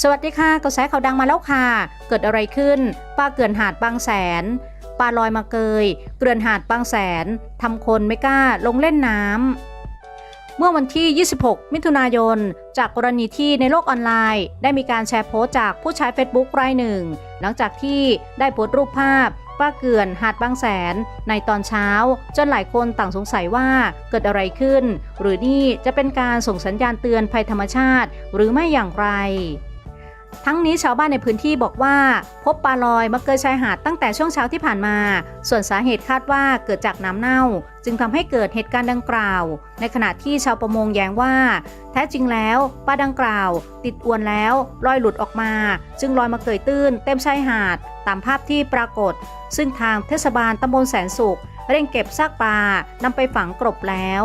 สวัสดีค่ะกระแสข่าวดังมาแล้วค่ะ เกิดอะไรขึ้นปลาเกลื่อนหาดบางแสนปลาลอยมาเกย เกลื่อนหาดบางแสนทำคนไม่กล้าลงเล่นน้ำเมื่อวันที่ 26 มิถุนายน จากกรณีที่ในโลกออนไลน์ ได้มีการแชร์โพสต์จากผู้ใช้ Facebook รายหนึ่ง หลังจากที่ได้โพสต์รูปภาพป้าเกลื่อนหาดบางแสน ในตอนเช้า จนหลายคนต่างสงสัยว่าเกิดอะไรขึ้น หรือนี่จะเป็นการส่งสัญญาณเตือนภัยธรรมชาติ หรือไม่อย่างไร ทั้งนี้ชาวบ้านในพื้นที่บอกว่า พบปลาลอยมาเกยชายหาดตั้งแต่ช่วงเช้าที่ผ่านมา ส่วนสาเหตุคาดว่าเกิดจากน้ำเน่า จึงทำให้เกิดเหตุการณ์ดังกล่าว ในขณะที่ชาวประมงแย้งว่า แท้จริงแล้วปลาดังกล่าว ติดอวนแล้วลอยหลุดออกมา จึงลอยมาเกยตื้น เต็มชายหาด ตามภาพที่ปรากฏ ซึ่งทางเทศบาลตำบลแสนสุขเร่งเก็บซากปลานำไปฝังกลบแล้ว